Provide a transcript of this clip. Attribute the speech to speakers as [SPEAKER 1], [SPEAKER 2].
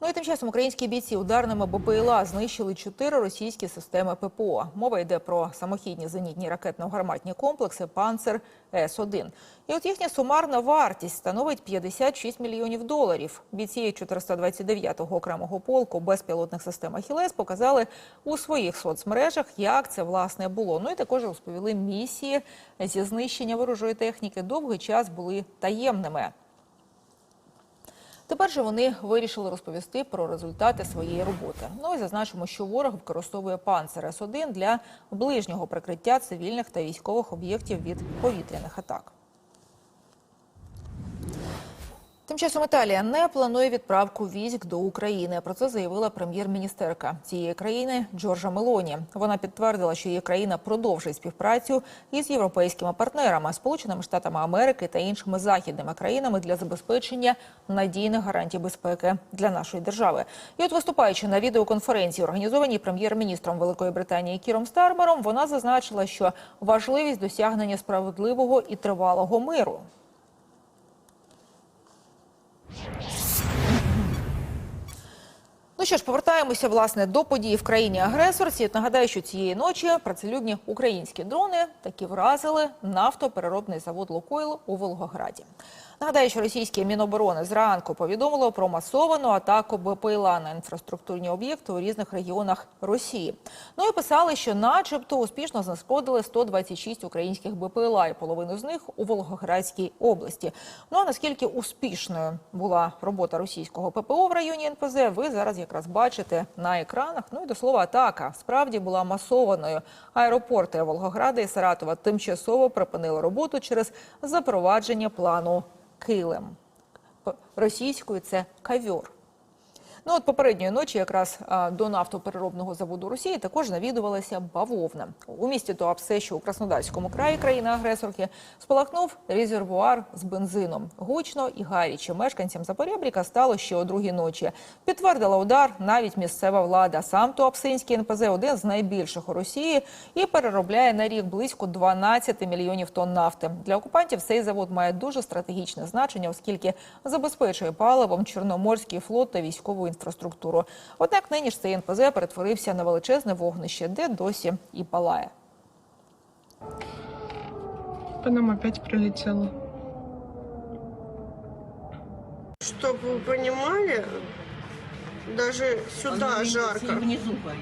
[SPEAKER 1] Ну і тим часом українські бійці ударними БПЛА знищили чотири російські системи ППО. Мова йде про самохідні зенітні ракетно-гарматні комплекси Панцер С-1. І от їхня сумарна вартість становить 56 мільйонів доларів. Бійці 429-го окремого полку безпілотних систем Ахілес показали у своїх соцмережах, як це власне було. Ну і також розповіли місії зі знищення ворожої техніки довгий час були таємними. Тепер же вони вирішили розповісти про результати своєї роботи. Ну і зазначимо, що ворог використовує панцер С-1 для ближнього прикриття цивільних та військових об'єктів від повітряних атак. Часом Італія не планує відправку військ до України. Про це заявила прем'єр-міністерка цієї країни Джорджа Мелоні. Вона підтвердила, що її країна продовжить співпрацю із європейськими партнерами, Сполученими Штатами Америки та іншими західними країнами для забезпечення надійних гарантій безпеки для нашої держави. І от виступаючи на відеоконференції, організованій прем'єр-міністром Великої Британії Кіром Стармером, вона зазначила, що важливість досягнення справедливого і тривалого миру. Що ж, повертаємося власне до подій в країні агресорці. Нагадаю, що цієї ночі працелюдні українські дрони таки вразили нафтопереробний завод Лукойл у Волгограді. Нагадаю, що російське міноборони зранку повідомило про масовану атаку БПЛА на інфраструктурні об'єкти у різних регіонах Росії. Ну і писали, що, начебто, успішно знешкодили 126 українських БПЛА, і половину з них у Волгоградській області. Ну а наскільки успішною була робота російського ППО в районі НПЗ, ви зараз якраз бачите на екранах. Ну і до слова, атака справді була масованою. Аеропорти Волгограда і Саратова тимчасово припинили роботу через запровадження плану килим. Російською це кавьор. Ну от попередньої ночі, якраз до нафтопереробного заводу Росії, також навідувалася бавовна. У місті Туапсе, що у Краснодарському краї країни-агресорки, спалахнув резервуар з бензином. Гучно і гаряче мешканцям Запорябріка стало ще о другій ночі. Підтвердила удар навіть місцева влада. Сам Туапсинський НПЗ один з найбільших у Росії і переробляє на рік близько 12 мільйонів тонн нафти. Для окупантів цей завод має дуже стратегічне значення, оскільки забезпечує паливом Чорноморський флот та військову інфраструктуру. Однак нині ж цей НПЗ перетворився на величезне вогнище, де досі і палає.
[SPEAKER 2] По нам опять прилетело.
[SPEAKER 3] Чтобы вы понимали, даже сюда жарко.
[SPEAKER 4] внизу горит.